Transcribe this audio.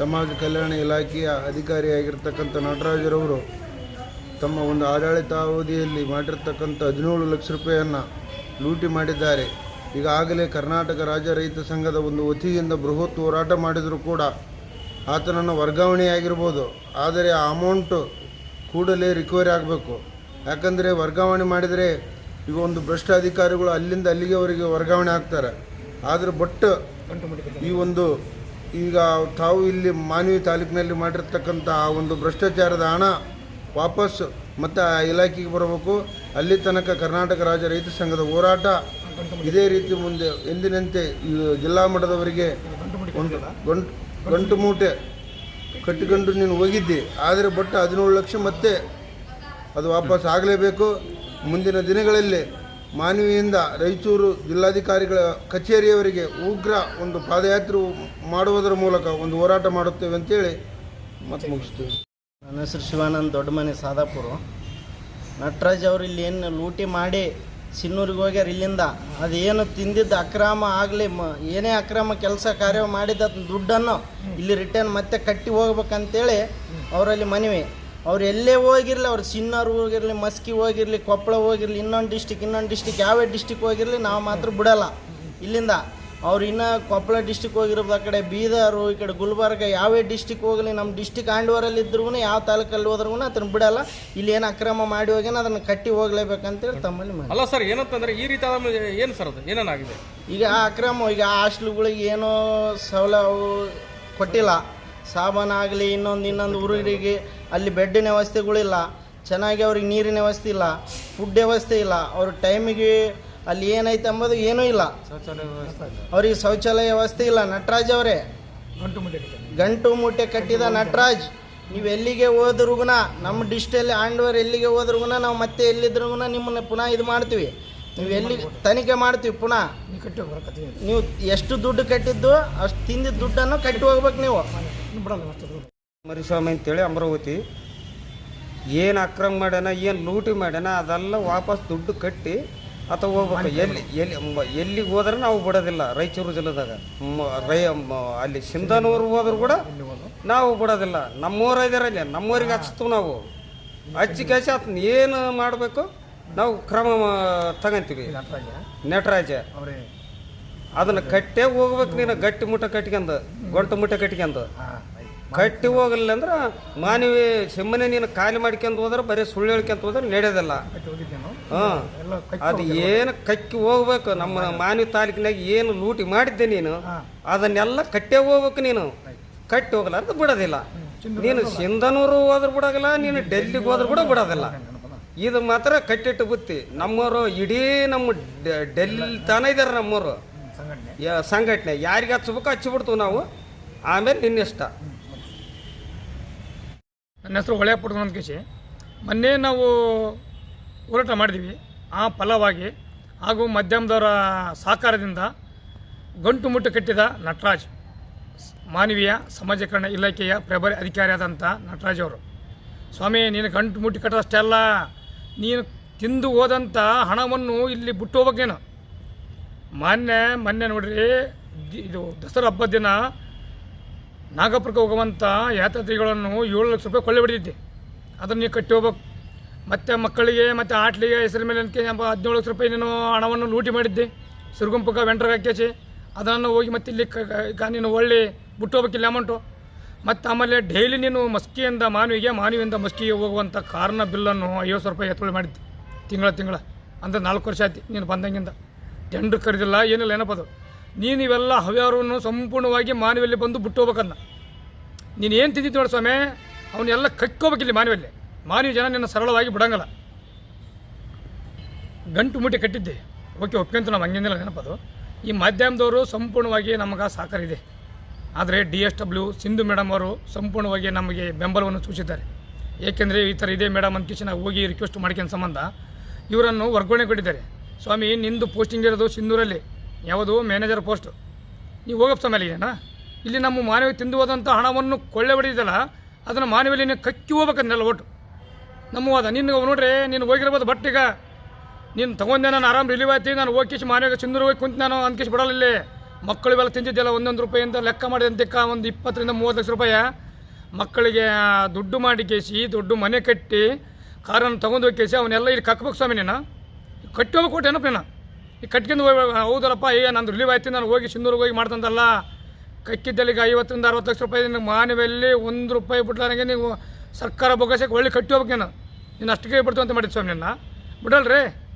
ಸಮಾಜ ಕಲ್ಯಾಣ ಇಲಾಖೆಯ ಅಧಿಕಾರಿಯಾಗಿರ್ತಕ್ಕಂಥ ನಟರಾಜರವರು ತಮ್ಮ ಒಂದು ಆಡಳಿತಾವಧಿಯಲ್ಲಿ ಮಾಡಿರ್ತಕ್ಕಂಥ ಹದಿನೇಳು ಲಕ್ಷ ರೂಪಾಯಿಯನ್ನು ಲೂಟಿ ಮಾಡಿದ್ದಾರೆ. ಈಗಾಗಲೇ ಕರ್ನಾಟಕ ರಾಜ್ಯ ರೈತ ಸಂಘದ ಒಂದು ವತಿಯಿಂದ ಬೃಹತ್ ಹೋರಾಟ ಮಾಡಿದರೂ ಕೂಡ ಆತನನ್ನು ವರ್ಗಾವಣೆಯಾಗಿರ್ಬೋದು. ಆದರೆ ಆ ಅಮೌಂಟು ಕೂಡಲೇ ರಿಕವರಿ ಆಗಬೇಕು. ಯಾಕಂದರೆ ವರ್ಗಾವಣೆ ಮಾಡಿದರೆ ಈಗ ಒಂದು ಭ್ರಷ್ಟ ಅಧಿಕಾರಿಗಳು ಅಲ್ಲಿಂದ ಅಲ್ಲಿಗೆ ಅವರಿಗೆ ವರ್ಗಾವಣೆ ಆಗ್ತಾರೆ. ಆದರೆ ಬಟ್ ಈ ಒಂದು ಈಗ ತಾವು ಇಲ್ಲಿ ಮಾನವಿ ತಾಲೂಕಿನಲ್ಲಿ ಮಾಡಿರ್ತಕ್ಕಂಥ ಆ ಒಂದು ಭ್ರಷ್ಟಾಚಾರದ ಹಣ ವಾಪಸ್ ಮತ್ತು ಆ ಇಲಾಖೆಗೆ ಬರಬೇಕು. ಅಲ್ಲಿ ತನಕ ಕರ್ನಾಟಕ ರಾಜ್ಯ ರೈತ ಸಂಘದ ಹೋರಾಟ ಇದೇ ರೀತಿ ಮುಂದೆ ಎಂದಿನಂತೆ ಜಿಲ್ಲಾ ಮಟ್ಟದವರಿಗೆ ಗಂಟು ಗಂಟು ಮೂಟೆ ಕಟ್ಟಿಕೊಂಡು ನೀನು ಹೋಗಿದ್ದಿ. ಆದರೆ ಬಟ್ ಹದಿನೇಳು ಲಕ್ಷ ಮತ್ತೆ ಅದು ವಾಪಸ್ ಆಗಲೇಬೇಕು. ಮುಂದಿನ ದಿನಗಳಲ್ಲಿ ಮಾನವಿಯಿಂದ ರಾಯಚೂರು ಜಿಲ್ಲಾಧಿಕಾರಿಗಳ ಕಚೇರಿಯವರಿಗೆ ಉಗ್ರ ಒಂದು ಪಾದಯಾತ್ರೆ ಮಾಡುವುದರ ಮೂಲಕ ಒಂದು ಹೋರಾಟ ಮಾಡುತ್ತೇವೆ ಅಂತೇಳಿ ಮತ್ತೆ ಮುಗಿಸ್ತೀವಿ. ನನ್ನ ಹೆಸರು ಶಿವಾನಂದ್ ದೊಡ್ಡಮನೆ ಸಾದಾಪುರ. ನಟರಾಜ್ ಅವರು ಇಲ್ಲಿ ಏನು ಲೂಟಿ ಮಾಡಿ ಸಿನ್ನೂರಿಗೆ ಹೋಗ್ಯಾರ ಇಲ್ಲಿಂದ. ಅದೇನು ತಿಂದಿದ್ದು ಅಕ್ರಮ ಆಗಲಿ, ಮ, ಏನೇ ಅಕ್ರಮ ಕೆಲಸ ಕಾರ್ಯ ಮಾಡಿದ ದುಡ್ಡನ್ನು ಇಲ್ಲಿ ರಿಟರ್ನ್ ಮತ್ತೆ ಕಟ್ಟಿ ಹೋಗ್ಬೇಕಂತೇಳಿ ಅವರಲ್ಲಿ ಮನವಿ. ಅವ್ರು ಎಲ್ಲೇ ಹೋಗಿರಲಿ ಅವ್ರು ಸಿನ್ನರ್ ಹೋಗಿರಲಿ ಮಸ್ಕಿ ಹೋಗಿರಲಿ ಕೊಪ್ಪಳ ಹೋಗಿರಲಿ ಇನ್ನೊಂದು ಡಿಸ್ಟಿಕ್ ಇನ್ನೊಂದು ಡಿಸ್ಟಿಕ್ ಯಾವೇ ಡಿಸ್ಟಿಕ್ ಹೋಗಿರಲಿ ನಾವು ಮಾತ್ರ ಬಿಡಲ್ಲ. ಇಲ್ಲಿಂದ ಅವ್ರು ಇನ್ನು ಕೊಪ್ಪಳ ಡಿಸ್ಟಿಕ್ ಹೋಗಿರೋದು ಆ ಕಡೆ ಬೀದರು ಈ ಕಡೆ ಗುಲ್ಬರ್ಗ ಯಾವೇ ಡಿಸ್ಟಿಕ್ ಹೋಗಲಿ ನಮ್ಮ ಡಿಸ್ಟಿಕ್ ಆಂಡವರಲ್ಲಿ ಇದ್ರೂ ಯಾವ ತಾಲೂಕಲ್ಲಿ ಹೋದ್ರೂ ಅದನ್ನು ಬಿಡಲ್ಲ. ಇಲ್ಲಿ ಏನು ಅಕ್ರಮ ಮಾಡಿ ಹೋಗ್ಯಾನ ಅದನ್ನು ಕಟ್ಟಿ ಹೋಗ್ಲೇಬೇಕಂತೇಳಿ ತಮ್ಮಲ್ಲಿ ಮಾಡಿ ಅಲ್ಲ ಸರ್ ಏನಂತಂದ್ರೆ ಈ ರೀತಿ ಏನು ಸರ್ ಅದು? ಏನೇನಾಗಿದೆ ಈಗ ಆ ಅಕ್ರಮ ಈಗ ಆ ಹಾಸ್ಟ್ಲುಗಳಿಗೆ ಏನೋ ಸೌಲಭ್ಯ ಕೊಟ್ಟಿಲ್ಲ. ಸಾಬಾನು ಆಗಲಿ ಇನ್ನೊಂದು ಇನ್ನೊಂದು ಊರಿಗೆ ಅಲ್ಲಿ ಬೆಡ್ಡಿನ ವ್ಯವಸ್ಥೆಗಳಿಲ್ಲ. ಚೆನ್ನಾಗಿ ಅವ್ರಿಗೆ ನೀರಿನ ವ್ಯವಸ್ಥೆ ಇಲ್ಲ ಫುಡ್ ವ್ಯವಸ್ಥೆ ಇಲ್ಲ. ಅವ್ರ ಟೈಮಿಗೆ ಅಲ್ಲಿ ಏನೈತೆ ಅಂಬೋದು ಏನೂ ಇಲ್ಲ. ಅವ್ರಿಗೆ ಶೌಚಾಲಯ ವ್ಯವಸ್ಥೆ ಇಲ್ಲ. ನಟರಾಜ್ ಅವರೇ. ಗಂಟು ಮೂಟೆ ಕಟ್ಟಿದ ನಟರಾಜ್ ನೀವು ಎಲ್ಲಿಗೆ ಹೋದ್ರುಗುನ ನಮ್ಮ ಡಿಸ್ಟಲ್ಲಿ ಆಂಡ್ವರ್ ಎಲ್ಲಿಗೆ ಹೋದ್ರುಗುನ ನಾವು ಮತ್ತೆ ಎಲ್ಲಿದ್ರುಗುನ ನಿಮ್ಮನ್ನ ಪುನಃ ಇದು ಮಾಡ್ತೀವಿ. ನೀವು ಎಲ್ಲಿ ತನಿಖೆ ಮಾಡ್ತೀವಿ ಪುನಃ. ನೀವು ಎಷ್ಟು ದುಡ್ಡು ಕಟ್ಟಿದ್ದು ಅಷ್ಟು ತಿಂದಿದ್ದ ದುಡ್ಡನ್ನು ಕಟ್ಟಿ ಹೋಗ್ಬೇಕು ನೀವು. ಮರಿಸ್ವಾಮಿ ಅಂತೇಳಿ ಅಮರಾವತಿ ಏನು ಅಕ್ರಮ ಮಾಡ್ಯಾನ ಏನು ಲೂಟಿ ಮಾಡ್ಯಾನ ಅದೆಲ್ಲ ವಾಪಸ್ ದುಡ್ಡು ಕಟ್ಟಿ ಅಥವಾ ಹೋಗ್ಬೇಕು. ಎಲ್ಲಿ ಎಲ್ಲಿ ಮ- ಎಲ್ಲಿಗೆ ಹೋದ್ರೆ ನಾವು ಬಿಡೋದಿಲ್ಲ ರಾಯಚೂರು ಜಿಲ್ಲೆದಾಗ. ಮ- ರೈ ಮ- ಅಲ್ಲಿ ಸಿಂಧನೂರು ಹೋದ್ರು ಕೂಡ ನಾವು ಬಿಡೋದಿಲ್ಲ. ನಮ್ಮೂರ ಇದಾರೆ ಅಲ್ಲಿ ನಮ್ಮೂರಿಗೆ ಹಚ್ತೀವಿ ನಾವು. ಹಚ್ಚಿ ಕೆಲಸ ಆತನ ಏನು ಮಾಡಬೇಕು? ನಾವು ಕ್ರಮ ತಗೊಂತೀವಿ. ತಗಂತೀವಿ ನಟರಾಜ? ಅದನ್ನ ಕಟ್ಟೆ ಹೋಗ್ಬೇಕು ನೀನು ಗಟ್ಟಿ ಮುಟ್ಟ ಕಟ್ಕೊಂಡು ಗೊಂಟು ಮುಟ್ಟ ಕಟ್ಕೊಂಡು ಕಟ್ಟಿ ಹೋಗಲಿಲ್ಲ ಅಂದ್ರೆ ಮಾನವಿ ಸಿಮ್ಮನೆ ನೀನು ಖಾಲಿ ಮಾಡ್ಕೊಂಡು ಹೋದ್ರೆ ಬರೀ ಸುಳ್ಳು ಹೇಳ್ಕೊಂತ ಹೋದ್ರೆ ನಡೆಯೋದಿಲ್ಲ ಹಾಂ. ಅದು ಏನು ಕಕ್ಕಿ ಹೋಗ್ಬೇಕು. ನಮ್ಮ ಮಾನವಿ ತಾಲೂಕಿನಾಗ ಏನು ಲೂಟಿ ಮಾಡಿದ್ದೆ ನೀನು ಅದನ್ನೆಲ್ಲ ಕಟ್ಟೆ ಹೋಗ್ಬೇಕು ನೀನು. ಕಟ್ಟಿ ಹೋಗಲ್ಲ ಅಂತ ಬಿಡೋದಿಲ್ಲ ನೀನು ಸಿಂಧನೂರು ಹೋದ್ರೆ ಬಿಡೋದಿಲ್ಲ ನೀನು ಡೆಲ್ಲಿಗೆ ಹೋದ್ರೆ ಕೂಡ ಬಿಡೋದಿಲ್ಲ. ಇದು ಮಾತ್ರ ಕಟ್ಟಿಟ್ಟು ಬುತ್ತಿ. ನಮ್ಮವರು ಇಡೀ ನಮ್ಮ ಡೆಲ್ಲಿ ತಾನೇ ಇದ್ದಾರೆ ನಮ್ಮವರು ಯಾ- ಸಂಘಟನೆ. ಯಾರಿಗೆ ಹಚ್ಚಬೇಕು ಹಚ್ಚಿಬಿಡ್ತು ನಾವು. ಆಮೇಲೆ ನಿನ್ನಿಷ್ಟ. ನನ್ನ ಹೆಸರು ಹೊಳೆಪುರದ ಕೇಶಿ ಮೊನ್ನೆ ನಾವು ಹೋರಾಟ ಮಾಡಿದ್ವಿ. ಆ ಫಲವಾಗಿ ಹಾಗೂ ಮಧ್ಯಮದವರ ಸಹಕಾರದಿಂದ ಗಂಟು ಮುಟ್ಟು ಕಟ್ಟಿದ ನಟರಾಜ್ ಮಾನವೀಯ ಸಮಾಜಕರಣ ಇಲಾಖೆಯ ಪ್ರಭಾರಿ ಅಧಿಕಾರಿಯಾದಂಥ ನಟರಾಜ್ ಅವರು. ಸ್ವಾಮಿ ನೀನು ಗಂಟು ಮುಟ್ಟಿ ಕಟ್ಟೋದಷ್ಟೆಲ್ಲ ನೀನು ತಿಂದು ಹೋದಂಥ ಹಣವನ್ನು ಇಲ್ಲಿ ಬಿಟ್ಟು ಹೋಗ್ಬೇಕೇನು ನೀನು ಮೊನ್ನೆ ಮೊನ್ನೆ ನೋಡ್ರಿ ಇದು ದಸರಾ ಹಬ್ಬದ ದಿನ ನಾಗಪುರಕ್ಕೆ ಹೋಗುವಂಥ ಯಾತ್ರಾರ್ಥಿಗಳನ್ನು ಏಳು ಲಕ್ಷ ರೂಪಾಯಿ ಕೊಳ್ಳೆ ಹೊಡೆದಿದ್ದೆ. ಅದನ್ನು ನೀವು ಕಟ್ಟಿ ಹೋಗ್ಬೇಕು. ಮತ್ತು ಮಕ್ಕಳಿಗೆ, ಮತ್ತು ಆಟ್ಲಿಗೆ, ಹೆಸರು ಮೇಲೆ ಹದಿನೇಳು ಲಕ್ಷ ರೂಪಾಯಿ ನೀನು ಹಣವನ್ನು ಲೂಟಿ ಮಾಡಿದ್ದೆ. ಸಿರುಗುಂಪಕ್ಕ ವೆಂಟ್ರಿಗೆ ಹಾಕ್ಯಾಚಿ. ಅದನ್ನು ಹೋಗಿ ಮತ್ತೆ ಇಲ್ಲಿ ಕ- ನೀನು ಒಳ್ಳೆ ಬಿಟ್ಟು ಹೋಗ್ಬೇಕಿಲ್ಲ ಅಮೌಂಟು ಮತ್ತು ಆಮೇಲೆ ಡೈಲಿ ನೀನು ಮಸ್ಕಿಯಿಂದ ಮಾನವಿಗೆ, ಮಾನವಿಯಿಂದ ಮಸ್ಕಿಗೆ ಹೋಗುವಂಥ ಕಾರ್ನ ಬಿಲ್ಲನ್ನು ಐವತ್ತು ಸಾವಿರ ರೂಪಾಯಿ ಎತ್ತುವಳಿ ಮಾಡಿದ್ದೆ. ತಿಂಗಳ ತಿಂಗಳ. ಅಂದ್ರೆ ನಾಲ್ಕು ವರ್ಷ ಆಯ್ತು ನೀನು ಬಂದಂಗಿಂದ. ಟೆಂಡ್ರ್ ಕರೆದಿಲ್ಲ, ಏನಿಲ್ಲ, ಏನಪ್ಪ ಅದು? ನೀನು ಇವೆಲ್ಲ ಹವ್ಯಾರವನ್ನು ಸಂಪೂರ್ಣವಾಗಿ ಮಾನವಿಯಲ್ಲಿ ಬಂದು ಬಿಟ್ಟು ಹೋಗ್ಬೇಕನ್ನ. ನೀನು ಏನು ತಿಂದಿದ್ದು ನೋಡಿ ಸ್ವಾಮಿ? ಅವನ್ನೆಲ್ಲ ಕಕ್ಕೋಬೇಕಿಲ್ಲಿ ಮಾನವಿಯಲ್ಲಿ. ಮಾನವಿ ಜನ ನಿನ್ನ ಸರಳವಾಗಿ ಬಿಡಂಗಲ್ಲ. ಗಂಟು ಮುಟ್ಟಿ ಕಟ್ಟಿದ್ದೆ. ಓಕೆ ಒಪ್ಕೊಂತ ನಾವು ಹಂಗೇನಿಲ್ಲ ನೆನಪದು ಈ ಮಾಧ್ಯಮದವರು ಸಂಪೂರ್ಣವಾಗಿ ನಮಗೆ ಸಹಕಾರ ಇದೆ. ಆದರೆ D S W Sindhu madam ಅವರು ಸಂಪೂರ್ಣವಾಗಿ ನಮಗೆ ಬೆಂಬಲವನ್ನು ಸೂಚಿಸಿದ್ದಾರೆ. ಏಕೆಂದರೆ ಈ ಥರ ಇದೆ ಮೇಡಮ್ ನಾವು ಹೋಗಿ ರಿಕ್ವೆಸ್ಟ್ ಮಾಡ್ಕೊಂಡು ಸಂಬಂಧ ಇವರನ್ನು ವರ್ಗಾವಣೆ ಕೊಟ್ಟಿದ್ದಾರೆ ಸ್ವಾಮಿ, ನಿಂದು ಪೋಸ್ಟಿಂಗ್ ಇರೋದು ಸಿಂಧೂರಲ್ಲಿ. ಯಾವುದು ಮ್ಯಾನೇಜರ್ ಪೋಸ್ಟ್ ನೀವು ಹೋಗಪ್ಪ ಅಲ್ಲಿಗೇನಾ ಇಲ್ಲಿ ನಮ್ಮ ಮಾನವಿ ತಿಂದು ಹೋದಂಥ ಹಣವನ್ನು ಕೊಳ್ಳೆ ಹೊಡೆದಿದ್ದಲ್ಲ, ಅದನ್ನು ಮಾನವಿಯಲ್ಲಿ ನೀನು ಕಕ್ಕಿ ಹೋಗ್ಬೇಕನ್ನೆಲ್ಲ ಒಟ್ಟು. ನಮ್ಮ ವಾದ, ನಿನ್ಗೆ ನೋಡ್ರಿ ನೀನು ಹೋಗಿರ್ಬೋದು ಬಟ್ ಈಗ. ನೀನು ತಗೊಂಡೆ, ನಾನು ಆರಾಮ್ ರಿಲೀವ್ ಆಯ್ತು, ನಾನು ಹೋಗಿ ಮಾನವಿಗೆ ಸಿಂಧೂರು ಹೋಗಿ ಕುಂತು ನಾನು ಅನ್ಕೇಶ್ ಬಿಡೋಲ್ಲ ಇಲ್ಲಿ. ಮಕ್ಕಳಿಗೆಲ್ಲ ತಿಂದಿದ್ದೆಲ್ಲ ಒಂದೊಂದು ರೂಪಾಯಿಂದ ಲೆಕ್ಕ ಮಾಡಿದಂತಕ್ಕ ಒಂದು ಇಪ್ಪತ್ತರಿಂದ ಮೂವತ್ತು ಲಕ್ಷ ರೂಪಾಯಿ. ಮಕ್ಕಳಿಗೆ ದುಡ್ಡು ಮಾಡಿ ಕೇಸಿ, ದುಡ್ಡು ಮನೆ ಕಟ್ಟಿ, ಕಾರನ್ನು ತೊಗೊಂಡು ಕೇಸಿ, ಅವನ್ನೆಲ್ಲ ಇಲ್ಲಿ ಕಕ್ಬೇಕು ಸ್ವಾಮಿ ನೀನು. ಕಟ್ಟಿ ಹೋಗಿ ಕೊಟ್ಟೆ ಏನಪ್ಪ ನೀನು? ಈ ಕಟ್ಕೊಂಡು ಹೋಗಿ ಹೌದಲ್ಲಪ್ಪ, ಏ, ನಂದು ರಿಲೀವ್ ಆಯ್ತು, ನಾನು ಹೋಗಿ ಸಿಂಧೂರಿಗೆ ಹೋಗಿ ಮಾಡ್ತಂದಲ್ಲ. ಕಕ್ಕಿದ್ದಲ್ಲಿ ಈಗ ಐವತ್ತರಿಂದ ಅರವತ್ತು ಲಕ್ಷ ರೂಪಾಯಿ ನಿನಗೆ ಮಾನವೆಲ್ಲಿ ಒಂದು ರೂಪಾಯಿ ಬಿಡ್ಲಾರಂಗೆ ನೀವು ಸರ್ಕಾರ ಬೊಗಸಕ್ಕೆ ಒಳ್ಳೆ ಕಟ್ಟಿ ಹೋಗ್ಬೇಕು ನೀನು. ನೀನು ಅಷ್ಟಕ್ಕೆ ಬಿಡ್ತು ಅಂತ ಮಾಡಿದ್ದು ಸ್ವಾಮಿ ನಿನ್ನ. ಬಿಡಲ್ರಿ?